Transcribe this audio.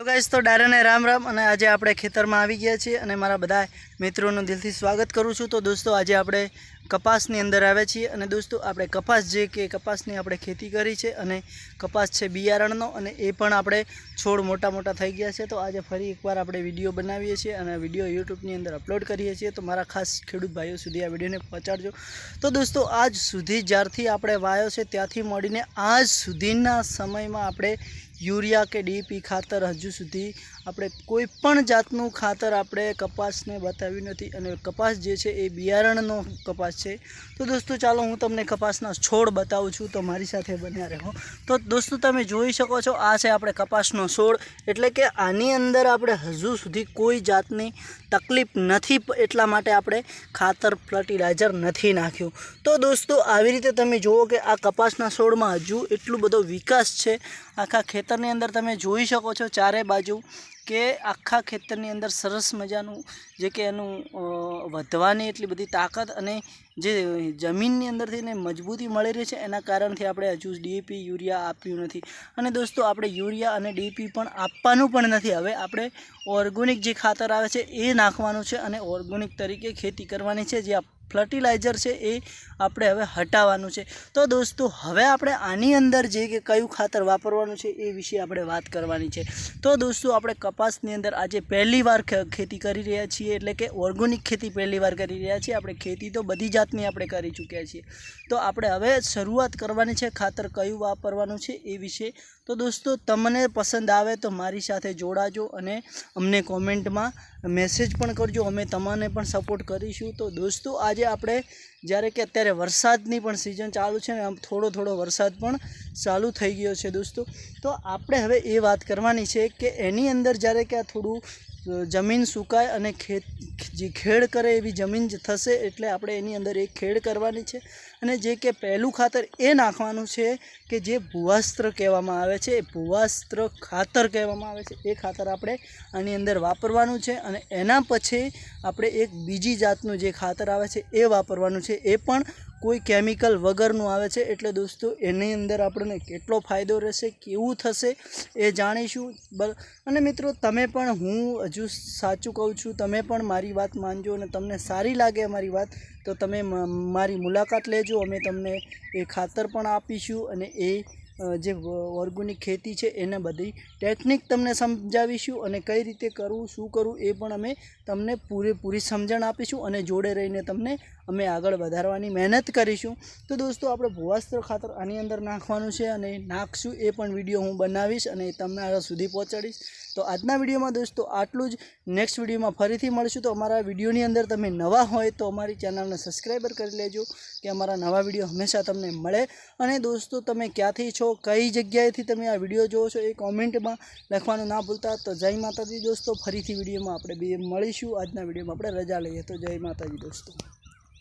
તો તો ડાયરાને રામ રામ, અને આજે આપણે ખેતરમાં આવી ગયા છીએ અને મારા બધા મિત્રોનું દિલથી સ્વાગત કરું છું. તો દોસ્તો, આજે આપણે કપાસની અંદર આવ્યા છીએ અને દોસ્તો, આપણે કપાસ જે કે કપાસની આપણે ખેતી કરી છે અને કપાસ છે બિયારણનો અને એ પણ આપણે છોડ મોટા મોટા થઈ ગયા છે. તો આજે ફરી એકવાર આપણે વીડિયો બનાવીએ છીએ અને વીડિયો યુટ્યુબની અંદર અપલોડ કરીએ છીએ. તો મારા ખાસ ખેડૂત ભાઈઓ સુધી આ વિડીયોને પહોંચાડજો. તો દોસ્તો, આજ સુધી જ્યારથી આપણે વાયો છે, ત્યાંથી મળીને આજ સુધીના સમયમાં આપણે યુરિયા કે ડીપી ખાતર હજુ સુધી આપણે કોઈ પણ જાતનું ખાતર આપણે કપાસને બતાવ્યું નથી અને કપાસ જે છે એ બિયારણનો કપાસ છે. તો દોસ્તો, ચાલો હું તમને કપાસના છોડ બતાવું છું. તો મારી સાથે બન્યા રહો. તો દોસ્તો, તમે જોઈ શકો છો આ છે આપણે કપાસનો છોડ. એટલે કે આની અંદર આપણે હજુ સુધી કોઈ જાતની તકલીફ નથી એટલા માટે આપણે ખાતર ફર્ટિલાઇઝર નથી નાખ્યું. તો દોસ્તો, આવી રીતે તમે જુઓ કે આ કપાસના છોડમાં હજુ એટલું બધો વિકાસ છે. આખા ખેતરની અંદર તમે જોઈ શકો છો, ચારે બાજુ કે આખા ખેતરની અંદર સરસ મજાનું જે કે એનું વધવાની એટલી બધી તાકાત અને જે જમીનની અંદરથી એને મજબૂતી મળી રહી છે, એના કારણથી આપણે હજુ ડીએપી યુરિયા આપ્યું નથી. અને દોસ્તો, આપણે યુરિયા અને ડીએપી પણ આપવાનું પણ નથી. હવે આપણે ઓર્ગોનિક જે ખાતર આવે છે, એ નાખવાનું છે અને ઓર્ગોનિક તરીકે ખેતી કરવાની છે, જે ફર્ટિલાઇઝર છે એ આપણે હવે હટાવવાનું છે. તો દોસ્તો, હવે આપણે આની અંદર જે કે કયું ખાતર વાપરવાનું છે એ વિશે આપણે વાત કરવાની છે. તો દોસ્તો, આપણે કપાસની અંદર આજે પહેલી વાર ખેતી કરી રહ્યા છીએ, એટલે કે ઓર્ગોનિક ખેતી પહેલી વાર કરી રહ્યા છીએ. આપણે ખેતી તો બધી જાતની આપણે કરી ચૂક્યા છીએ. તો આપણે હવે શરૂઆત કરવાની છે ખાતર કયું વાપરવાનું છે એ વિશે. તો દોસ્તો, તમને પસંદ આવે તો મારી સાથે જોડાજો અને અમને કોમેન્ટમાં મેસેજ પણ કરજો. અમે તમને પણ સપોર્ટ કરીશું. તો દોસ્તો, આજે આપણે જ્યારે કે અત્યારે વરસાદની પણ સિઝન ચાલુ છે ને, આમ થોડો થોડો વરસાદ પણ ચાલુ થઈ ગયો છે દોસ્તો. તો આપણે હવે એ વાત કરવાની છે કે એની અંદર જ્યારે કે આ થોડું જમીન સુકાય અને ખેત, જે ખેડ કરે એવી જમીન જ થશે એટલે આપણે એની અંદર એક ખેડ કરવાની છે. અને જે કે પહેલું ખાતર એ નાખવાનું છે કે જે ભૂવાસ્ત્ર કહેવામાં આવે છે, એ ભૂવાસ્ત્ર ખાતર કહેવામાં આવે છે. એ ખાતર આપણે આની અંદર વાપરવાનું છે અને એના પછી આપણે એક બીજી જાતનું જે ખાતર આવે છે એ વાપરવાનું છે. એ પણ કોઈ કેમિકલ વગરનું આવે છે? એટલે દોસ્તો, એની અંદર આપણને કેટલો ફાયદો રહેશે, કેવું થશે એ જાણીશું. અને મિત્રો, તમે પણ હું હજુ સાચું કહું છું, તમે પણ મારી વાત માનજો અને તમને સારી લાગે અમારી વાત, તો તમે મારી મુલાકાત લેજો. અમે તમને એ ખાતર પણ આપીશું અને એ જે ઓર્ગેનિક ખેતી છે એને બધી ટેકનિક તમને સમજાવીશું અને કઈ રીતે કરવું, શું કરવું એ પણ અમે તમને પૂરેપૂરી સમજણ આપીશું અને જોડે રહીને તમને અમે આગળ વધારવાની મહેનત કરીશું. તો દોસ્તો, આપણે ભૂવાસ્ત્ર ખાતર આની અંદર નાખવાનું છે અને નાખશું એ પણ વીડિયો હું બનાવીશ અને તમારા સુધી પહોંચાડીશ. તો આજના વિડીયોમાં દોસ્તો આટલું જ. નેક્સ્ટ વિડીયોમાં ફરીથી મળશું. તો અમારા વિડીયોની અંદર તમે નવા હોય તો અમારી ચેનલને સબસ્ક્રાઈબર કરી લેજો, કે અમારા નવા વીડિયો હંમેશા તમને મળે. અને દોસ્તો, તમે ક્યાંથી છો, કઈ જગ્યાએથી તમે આ વીડિયો જોવો છો એ કોમેન્ટમાં લખવાનું ના ભૂલતા. તો જય માતાજી દોસ્તો. ફરીથી વિડીયોમાં આપણે બે મળીશું. આજના વિડીયોમાં આપણે રજા લઈએ. તો જય માતાજી દોસ્તો.